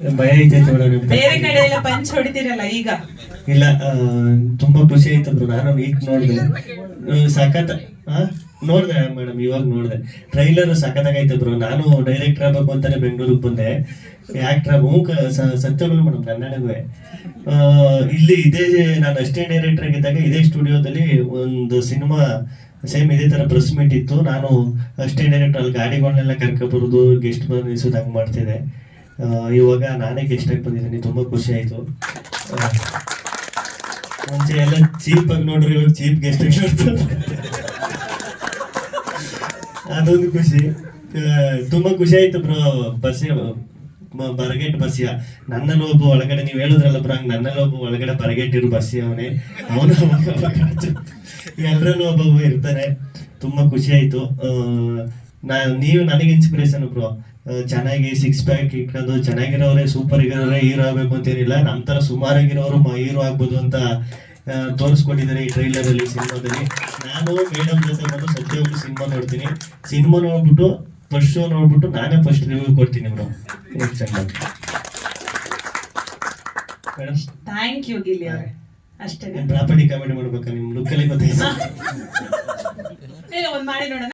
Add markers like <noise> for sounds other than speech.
ಭಯ ಐತೈತೆ ಬೇರೆ ಕಡೆ ಎಲ್ಲ ಪಂಚ್ ಹೊಡಿತೀರಲ್ಲ ಈಗ? ಇಲ್ಲ ತುಂಬಾ ಖುಷಿ ಆಯ್ತು ಬ್ರೋ. ನಾನು ಈಗ ನೋಡಿದೆ. ಸಖತ್ ನೋಡ್ದೆ ಮೇಡಮ್ ಇವಾಗ ನೋಡಿದೆ. ಟ್ರೈಲರ್ ಸಖತ್ತಾಗೈತೆ ಬ್ರೋ. ನಾನು ಡೈರೆಕ್ಟರ್ ಆಗ್ಬೇಕು ಅಂತಾನೆ ಬೆಂಗಳೂರಿಗೆ ಬಂದೆ. ಆಕ್ಟರ್ ಸ- ಸತ್ಯಗಳು ಮೇಡಮ್ ಕನ್ನಡವೇ ಇಲ್ಲಿ ಇದೇ ನಾನು ಅಷ್ಟೇ ಡೈರೆಕ್ಟರ್ ಆಗಿದ್ದಾಗ ಇದೇ ಸ್ಟುಡಿಯೋದಲ್ಲಿ ಒಂದು ಸಿನಿಮಾ ಸೇಮ್ ಇದೇ ತರ ಪ್ರೆಸ್ ಮೀಟ್ ಇತ್ತು. ನಾನು ಅಷ್ಟೇ ಡೈರೆಕ್ಟರ್ ಅಲ್ಲಿ ಗಾಡಿಗಳನ್ನೆಲ್ಲ ಕರ್ಕೊಬರೋದು ಗೆಸ್ಟ್ ಬಂದು ಹಂಗೆ ಮಾಡ್ತಿದ್ದೆ. ಇವಾಗ ನಾನೇ ಗೆಸ್ಟ್ ಆಗಿ ಬಂದಿದ್ದೀನಿ ತುಂಬಾ ಖುಷಿ ಆಯ್ತು ಮುಂಚೆ ಎಲ್ಲ ಚೀಪ್ ಆಗಿ ನೋಡ್ರಿ ಇವಾಗ ಚೀಪ್ ಗೆಸ್ಟ್ ಆಗಿ ಅದೊಂದು ಖುಷಿ ತುಂಬಾ ಖುಷಿ ಆಯ್ತು ಬ್ರೋ ಬಸ್ ಬರಗೇಟ್ ಬಸ್ಸಿಯ ನನ್ನ ಒಬ್ಬ ಒಳಗಡೆ ನೀವು ಹೇಳಿದ್ರಲ್ಲ ಬ್ರೋ ಹಂಗೆ ನನ್ನಲ್ಲಿ ಒಬ್ಬ ಒಳಗಡೆ ಬರಗೇಟ್ ಇರು ಬಸ್ಸಿ ಅವನೇ ಅವನು ಎಲ್ಲರಲ್ಲೂ ಒಬ್ಬೊಬ್ಬ ಇರ್ತಾನೆ ತುಂಬಾ ಖುಷಿ ಆಯ್ತು ನಾ ನೀವು ನನಗೆ ಇನ್ಸ್ಪಿರೇಷನ್ ಬ್ರೋ ಚೆನ್ನಾಗಿ ಸಿಕ್ಸ್ ಪ್ಯಾಕ್ ಇಟ್ಕೊಂಡು ಚೆನ್ನಾಗಿರೋರೆ ಸೂಪರ್ ಆಗಿರೋರೆ ಹೀರೋ ಆಗ್ಬೇಕು ಅಂತೇನಿಲ್ಲ. ನಮ್ಮ ತರ ಸುಮಾರಾಗಿರೋರು ಹೀರೋ ಆಗ್ಬೋದು ಅಂತ ತೋರಿಸ್ಕೊಂಡಿದ್ದಾರೆ ತೋರಿಸ್ಕೊಟ್ಟಿದ್ದಾರೆ ಈ ಟ್ರೈಲರ್ ಅಲ್ಲಿ ಸಿನಿಮಾದಲ್ಲಿ. ನಾನು ಮೇಡಮ್ ಜೊತೆ ಬಂದು ಸತ್ಯವಾಗಿ ಸಿನಿಮಾ ನೋಡ್ತೀನಿ. ಸಿನಿಮಾ ನೋಡ್ಬಿಟ್ಟು ಫಸ್ಟ್ ಶೋ ನೋಡ್ಬಿಟ್ಟು ನಾನೇ ಫಸ್ಟ್ ರಿವ್ಯೂ ಕೊಡ್ತೀನಿ bro madam thank you Gilli ಅವ್ರೆ. ಅಷ್ಟೇ ಪ್ರಾಪರ್ಟಿ ಕಮೆಂಟ್ ಮಾಡ್ಬೇಕಾ? ನಿಮ್ ಲುಕ್ಕಲ್ಲಿ ಗೊತ್ತಾಯ್ತು? <laughs> ಒಂದ್ ಮಾಡಿ ನೋಡೋಣ.